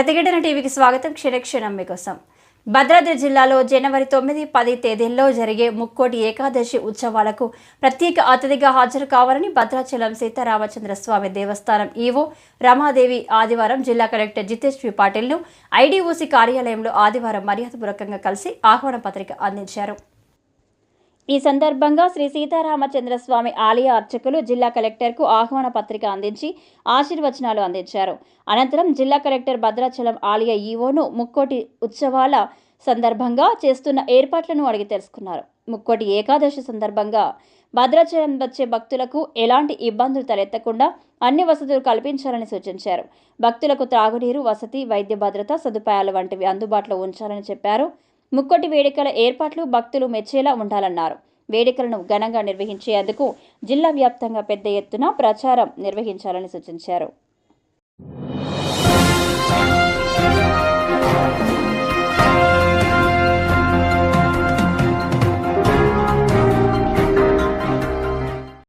ప్రతిఘటన టీవీకి స్వాగతం. క్షణక్షణం మీకోసం. భద్రాద్రి జిల్లాలో జనవరి తొమ్మిది పది తేదీల్లో జరిగే ముక్కోటి ఏకాదశి ఉత్సవాలకు ప్రత్యేక అతిథిగా హాజరు కావాలని భద్రాచలం సీతారామచంద్ర స్వామి దేవస్థానం ఈవో రమాదేవి ఆదివారం జిల్లా కలెక్టర్ జితేష్ పి పాటిల్ను ఐడీఓసీ కార్యాలయంలో ఆదివారం మర్యాదపూర్వకంగా కలిసి ఆహ్వాన పత్రిక అందించారు. ఈ సందర్భంగా శ్రీ సీతారామచంద్ర స్వామి ఆలయ అర్చకులు జిల్లా కలెక్టర్కు ఆహ్వాన పత్రిక అందించి ఆశీర్వచనాలు అందించారు. అనంతరం జిల్లా కలెక్టర్ భద్రాచలం ఆలయ ఈవోను ముక్కోటి ఉత్సవాల సందర్భంగా చేస్తున్న ఏర్పాట్లను అడిగి తెలుసుకున్నారు. ముక్కోటి ఏకాదశి సందర్భంగా భద్రాచలం వచ్చే భక్తులకు ఎలాంటి ఇబ్బందులు తలెత్తకుండా అన్ని వసతులు కల్పించాలని సూచించారు. భక్తులకు త్రాగునీరు వసతి వైద్య భద్రత సదుపాయాలు వంటివి అందుబాటులో ఉంచాలని చెప్పారు. ముక్కోటి వేడుకల ఏర్పాట్లు భక్తులు మెచ్చేలా ఉండాలన్నారు. వేడుకలను ఘనంగా నిర్వహించేందుకు జిల్లా వ్యాప్తంగా పెద్ద ఎత్తున ప్రచారం నిర్వహించాలని సూచించారు.